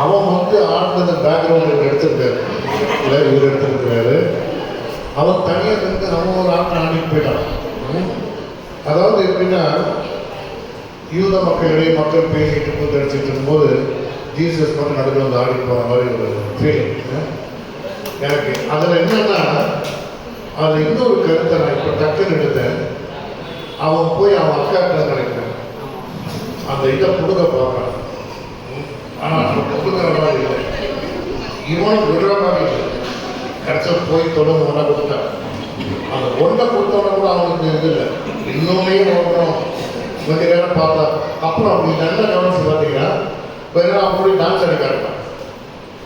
அவன் வந்து ஆடினத பேக்ரவுண்ட் எடுத்துருக்காரு. இல்லை இவர் எடுத்திருக்கிறாரு. அவன் தனியாக இருந்து அவன் ஒரு ஆட்டம் ஆடிட்டு போயிட்டான். அதாவது எப்படின்னா யூத மக்களிடையே மக்கள் பேசிட்டு கூத்தடிச்சிட்டு இருக்கும்போது ஜீசஸ் மட்டும் நடுவில் வந்து ஆடி போகிற மாதிரி ஒரு ஃபீலிங் எனக்கு அதில் என்னன்னா அதில் இன்னொரு கருத்தை நான் இப்போ டக்குன்னு எடுத்தேன். அவன் போய் அவன் அக்காட்ட நினைக்கிறேன் அந்த இதை கொடுக்க பார்க்குறான் ஆனால் அவன் கொடுக்குற இல்லை இவன் விடுற மாதிரி இல்லை கடைசியில் போய் தொடர்ந்து ஒன்றா கொடுத்தான் அந்த ஒன்றை கொடுத்தவன கூட அவனுக்கு இது இல்லை இன்னுமே வரணும் கொஞ்ச நேரம் பார்த்தா அப்புறம் அப்படி நல்ல கவனிச்சு பார்த்தீங்கன்னா வேற அவன் போய் டான்ஸ் அடிக்க ஆரம்பிச்சான்.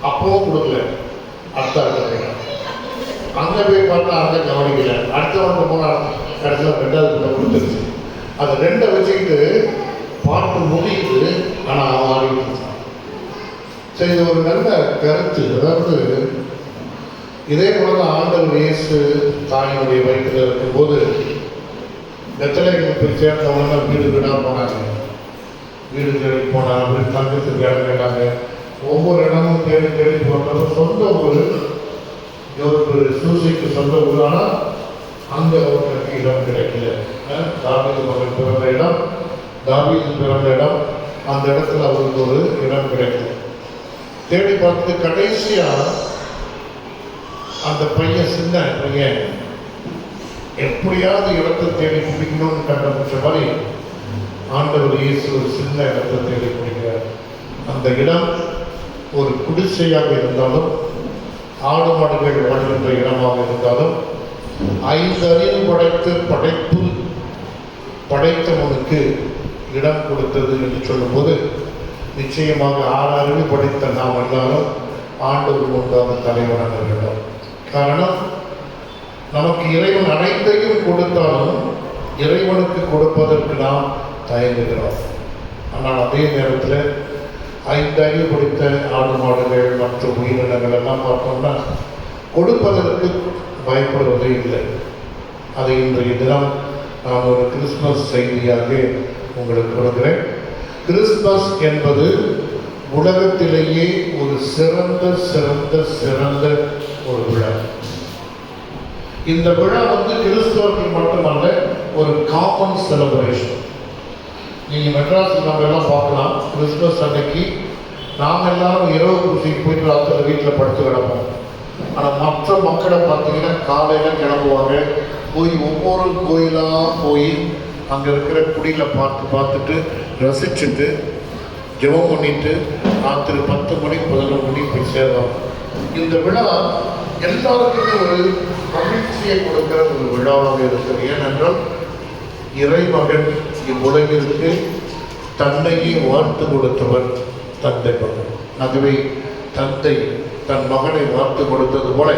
அப்பவும் கொடுக்கல அடுத்த அடுத்த அங்கே போய் பார்த்தா அங்கே கவனிக்கல அடுத்தவங்க போனால் கடைசியில் ரெண்டாவது கொடுத்துருச்சு அதை ரெண்டை வச்சுக்கிட்டு பாட்டு முடியுது ஆனால் அவன் ஆடிட்டு சரி இது ஒரு நல்ல கருத்து. அதாவது இதே போல தான் ஆண்டவர் இயேசு தாயினுடைய வயிற்றில் இருக்கும்போது வெத்தலைகளுக்கு சேர்ந்தவங்க வீடு வீடாக போனாங்க. வீடு தேடி போனாங்க அப்படி தங்கத்துக்கு இடம் கேட்டாங்க. ஒவ்வொரு இடமும் தேடி தேடி போனது சொந்த ஊர். ஒரு சூசைக்கு சொந்த ஊர். ஆனால் அங்கே அவர்களுக்கு இடம் கிடைக்கல. அஹ் தாவீது மகன் பிறந்த இடம் தாவீது பிறந்த இடம். அந்த இடத்துல அவருக்கு ஒரு இடம் கிடைக்கல. தேடி பார்த்து கடைசியா அந்த பையன் சின்ன பையன் எப்படியாவது இடத்தை தேடி பிடிக்கணும்னு கண்டுபிடிச்ச மாதிரி ஆண்டவர் இயேசு ஒரு சின்ன இடத்தை தேடி பிடிக்கிறார். அந்த இடம் ஒரு குடிசையாக இருந்தாலும் ஆடு மாடுகள் வாழ்கின்ற இடமாக இருந்தாலும் ஐந்து அறிவு படைத்து படைப்பு படைத்தவனுக்கு இடம் கொடுத்தது என்று சொல்லும்போது நிச்சயமாக ஆறு படித்த நாம் எல்லாரும் ஆண்டவர் முன்பாக தலைவராக வேண்டும் காரணம் நமக்கு இறைவன் அனைத்தையும் கொடுத்தாலும் இறைவனுக்கு கொடுப்பதற்கு நாம் தயங்குகிறோம். ஆனால் அதே நேரத்தில் ஐந்தறிவு படித்த ஆடு மாடுகள் மற்றும் உயிரினங்கள் எல்லாம் பார்த்தோம்னா கொடுப்பதற்கு பயப்படுவதே இல்லை. அதை இன்றைய தினம் நான் ஒரு கிறிஸ்மஸ் செய்தியாக உங்களுக்கு கொடுக்கிறேன். கிறிஸ்மஸ் என்பது உலகத்திலேயே ஒரு சிறந்த சிறந்த சிறந்த ஒரு விழா. இந்த விழா வந்து கிறிஸ்தவர்கள் மட்டுமல்ல ஒரு காமன் செலிப்ரேஷன் நீங்கள் மெட்ராஸில் நம்ம எல்லாம் பார்க்கலாம் கிறிஸ்மஸ் அன்னைக்கு நாம் எல்லாரும் இரவு குருசிக்கு போயிட்டு ராத்திரி வீட்டில் படுத்து கிடப்போம். ஆனால் மற்ற மக்களை பார்த்தீங்கன்னா காலையில் கிளம்புவாங்க போய் ஒவ்வொரு கோயிலாக போய் அங்கே இருக்கிற குடியில் பார்த்து பார்த்துட்டு ரசிச்சுட்டு ஜெபம் பண்ணிட்டு ராத்திரி பத்து மணி பதினொரு மணி போய் சேருவாங்க. இந்த விழா எல்லாருக்குமே ஒரு மகிழ்ச்சியை கொடுக்கிற ஒரு விழாவாக இருக்கிறது ஏனென்றால் இறைமகன் இவ்வுலகிற்கு தன்னையே வாழ்த்து கொடுத்தவர் தந்தை மகன். ஆகவே தந்தை தன் மகனை வாழ்த்து கொடுத்தது போல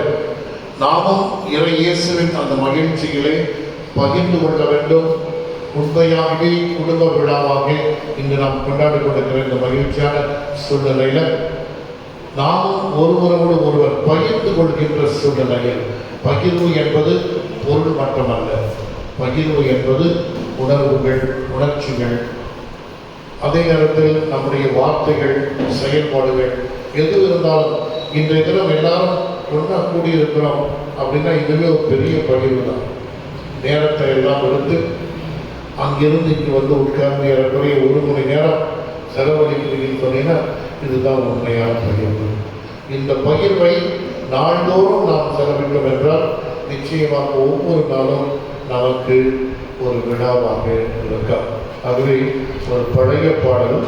நாமும் இறை இயேசுவின் அந்த மகிழ்ச்சிகளை பகிர்ந்து கொள்ள வேண்டும். உண்மையாகவே குடும்ப விழாவாக இன்று நாம் கொண்டாடி கொண்டிருக்கிற இந்த மகிழ்ச்சியான சூழ்நிலையில் நாமும் ஒருவரோடு ஒருவர் பகிர்ந்து கொள்கின்ற சூழ்நிலையில் பகிர்வு என்பது பொருள் மட்டுமல்ல. பகிர்வு என்பது உணர்வுகள் உணர்ச்சிகள். அதே நேரத்தில் நம்முடைய வார்த்தைகள் செயல்பாடுகள் எது இருந்தாலும் இன்றைய தினம் எல்லாரும் ஒன்றா கூடியிருக்கிறோம் அப்படின்னா இதுவே ஒரு பெரிய பகிர்வு தான் நேரத்தை எல்லாம் எடுத்து அங்கிருந்து இங்கே வந்து உட்கார்ந்து ஏறக்குறைய ஒரு மணி நேரம் செலவழிக்கிறீங்கன்னு சொன்னீங்கன்னா இதுதான் உண்மையான பகிர்வு. இந்த பகிர்வை நாள்தோறும் நாம் செலவிட்டோம் என்றால் நிச்சயமாக ஒவ்வொரு நாளும் நமக்கு ஒரு விழாவாக இருக்கும் ஆகவே ஒரு பழைய பாடல்.